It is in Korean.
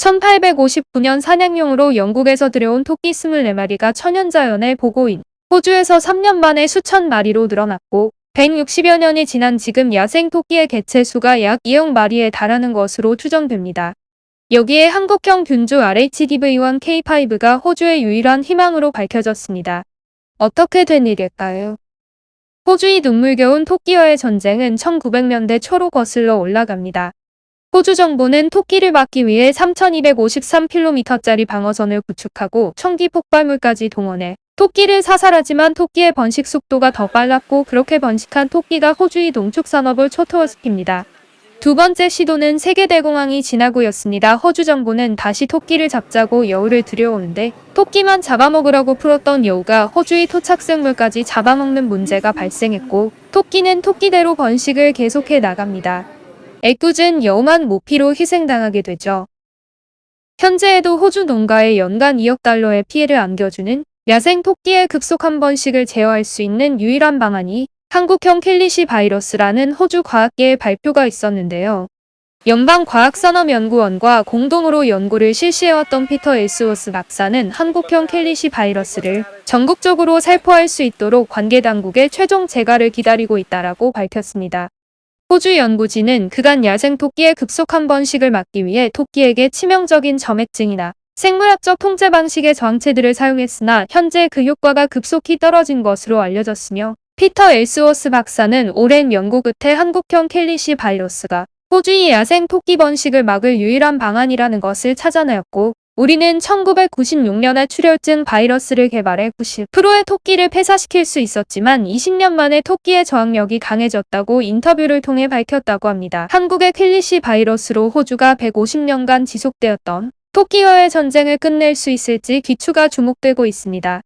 1859년 사냥용으로 영국에서 들여온 토끼 24마리가 천연자연의 보고인 호주에서 3년 만에 수천 마리로 늘어났고 160여 년이 지난 지금 야생 토끼의 개체 수가 약 2억 마리에 달하는 것으로 추정됩니다. 여기에 한국형 균주 RHDV1 K5가 호주의 유일한 희망으로 밝혀졌습니다. 어떻게 된 일일까요? 호주의 눈물겨운 토끼와의 전쟁은 1900년대 초로 거슬러 올라갑니다. 호주 정부는 토끼를 막기 위해 3253km짜리 방어선을 구축하고 총기 폭발물까지 동원해 토끼를 사살하지만 토끼의 번식 속도가 더 빨랐고 그렇게 번식한 토끼가 호주의 농축산업을 초토화시킵니다. 두 번째 시도는 세계대공황이 지나고였습니다. 호주 정부는 다시 토끼를 잡자고 여우를 들여오는데 토끼만 잡아먹으라고 풀었던 여우가 호주의 토착생물까지 잡아먹는 문제가 발생했고 토끼는 토끼대로 번식을 계속해 나갑니다. 애꿎은 여우만 모피로 희생당하게 되죠. 현재에도 호주 농가에 연간 2억 달러의 피해를 안겨주는 야생 토끼의 급속 한 번식을 제어할 수 있는 유일한 방안이 한국형 켈리시 바이러스라는 호주 과학계의 발표가 있었는데요. 연방과학산업연구원과 공동으로 연구를 실시해왔던 피터 엘스워스 박사는 한국형 켈리시 바이러스를 전국적으로 살포할 수 있도록 관계 당국의 최종 재가를 기다리고 있다라고 밝혔습니다. 호주 연구진은 그간 야생 토끼의 급속한 번식을 막기 위해 토끼에게 치명적인 점액증이나 생물학적 통제 방식의 저항체들을 사용했으나 현재 그 효과가 급속히 떨어진 것으로 알려졌으며 피터 엘스워스 박사는 오랜 연구 끝에 한국형 켈리시 바이러스가 호주의 야생 토끼 번식을 막을 유일한 방안이라는 것을 찾아내었고 우리는 1996년에 출혈증 바이러스를 개발해 90%의 토끼를 폐사시킬 수 있었지만 20년 만에 토끼의 저항력이 강해졌다고 인터뷰를 통해 밝혔다고 합니다. 한국의 켈리시 바이러스로 호주가 150년간 지속되었던 토끼와의 전쟁을 끝낼 수 있을지 귀추가 주목되고 있습니다.